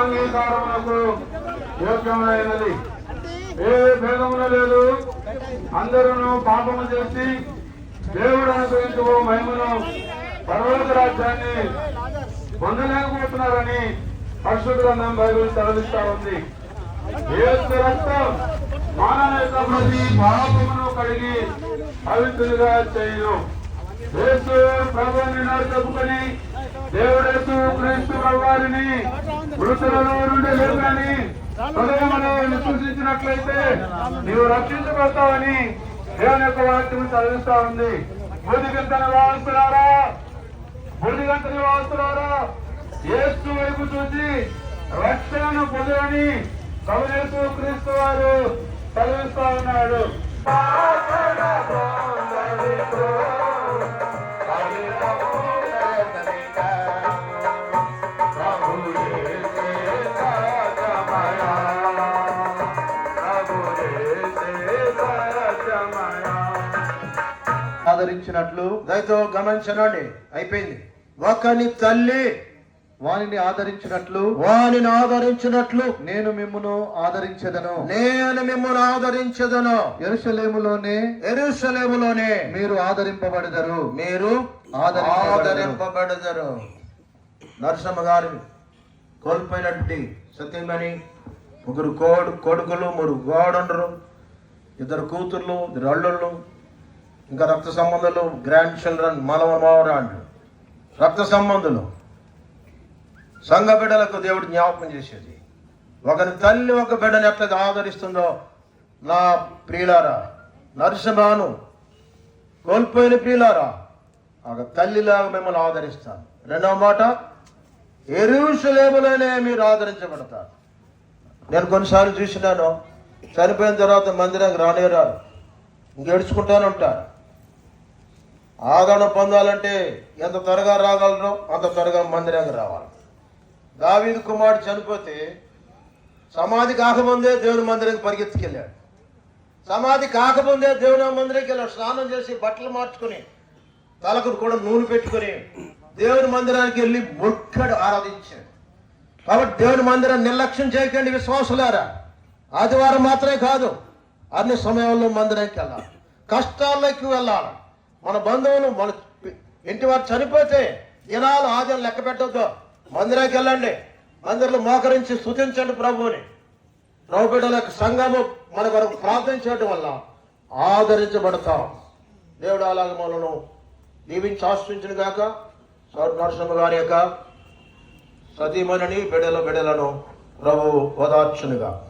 అంగీకారములకు యోగ్యమైనది ఏ భేదములు లేదు. అందరూ పాపము చేసి దేవుడు అనుగ్రహించబో మహిమను పర్వత రాజ్యాన్ని పొందలేకపోతున్నారని పరిశుద్ధ గ్రంథం బైబిల్ తరలిస్తా ఉంది. యేసు రక్తం మానవ ప్రతి పాపమును కడిగి పవిత్రులుగా చేయను. యేసు ప్రభుని చెప్పుకొని దేవుడేసు క్రీస్తు వారిని మృతులలో నుండి లేదని హృదయములో విశ్వసించినట్లయితే నీవు రక్షించబడతావని దేవుని యొక్క వాక్యం చదివిస్తా ఉంది. బుద్ధిగంత నివాసులారా బుద్ధిగంత నివాసులారా యేసు వైపు చూసి రక్షణను పొందని కవలేసు క్రీస్తు వారు చదివిస్తా ఉన్నాడు. ఆదరించినట్లు దయతో గమనించనండి. అయిపోయింది. ఒకని తల్లి వానిని ఆదరించినట్లు వానిని ఆదరించినట్లు నేను మిమ్మును ఆదరించదను. నేను మిమ్మల్ని ఆదరించదను. ఎరుషలేములోనే ఎరుసలేములోనే మీరు ఆదరింపబడదరు. మీరు ఆదరింపబడెదరు. నరసమ్మ గారు కోల్పోయినటువంటి సత్యమని ముగ్గురు కోడు కొడుకులు ముగ్గురు గోడండ్రు ఇద్దరు కూతుర్లు ఇద్దరు అల్లుళ్ళు ఇంకా రక్త సంబంధాలు గ్రాండ్ చిల్డ్రన్ మనవ మావరాండ్రు రక్త సంబంధులు. సంఘ బిడ్డలకు దేవుడు జ్ఞాపకం చేసేది. ఒకరి తల్లి ఒక బిడ్డను ఎట్లా ఆదరిస్తుందో నా ప్రియులారా నరసింహాను కోల్పోయిన ప్రియులారా ఒక తల్లిలాగా మిమ్మల్ని ఆదరిస్తాను. రెండవ మాట ఎరుసలేములోనే మీరు ఆదరించబడతారు. నేను కొన్నిసార్లు చూసినాను చనిపోయిన తర్వాత మందిరానికి రానేరారు. ఇంకేడ్చుకుంటానే ఉంటారు ఆదరణ పొందాలంటే ఎంత త్వరగా రాగలరో అంత త్వరగా మందిరానికి రావాలి. దావీదు కుమారుడు చనిపోతే సమాధి కాకముందే దేవుని మందిరానికి పరిగెత్తుకెళ్ళాడు. సమాధి కాకముందే దేవుని మందిరానికి వెళ్ళాడు స్నానం చేసి బట్టలు మార్చుకుని తలకు కూడా నూనె పెట్టుకుని దేవుని మందిరానికి వెళ్ళి మొక్కడు ఆరాధించాడు. కాబట్టి దేవుని మందిరం నిర్లక్ష్యం చేయకండి విశ్వాసులారా. ఆదివారం మాత్రమే కాదు అన్ని సమయాల్లో మందిరానికి వెళ్ళాలి. కష్టాల్లోకి వెళ్ళాలి. మన బంధువులు మన ఇంటి వారు చనిపోతే దినాలు ఆదరణ లెక్క పెట్టద్దు. మందిరానికి వెళ్ళండి. మందిరంలో మోకరించి స్థుతించండి ప్రభువుని. ప్రభు యొక్క సంఘము మన కొరకు చేయడం వల్ల ఆదరించబడతాం. దేవుడు అలాగే మనను దీవించి ఆశ్రయించిన గాక సౌర నరసింహ గారి యొక్క సతీమణిని బిడల బిడ్డలను ప్రభు ఓదార్చునుగా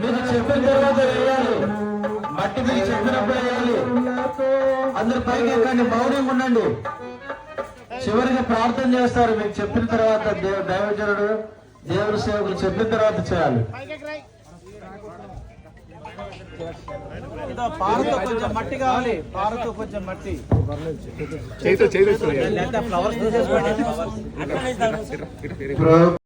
మీరు చెప్పిన తర్వాత వేయాలి. మట్టి మీరు చెప్పినప్పుడు వేయాలి. అందరు పైకి ఎక్కండి మౌనంగా ఉండండి. చివరిగా ప్రార్థన చేస్తారు మీకు చెప్పిన తర్వాత దేవ దైవజనుడు దేవుని సేవకులు చెప్పిన తర్వాత చేయాలి. పారతో కొంచెం మట్టి కావాలి. పారతో కొంచెం మట్టి. ఫ్లవర్స్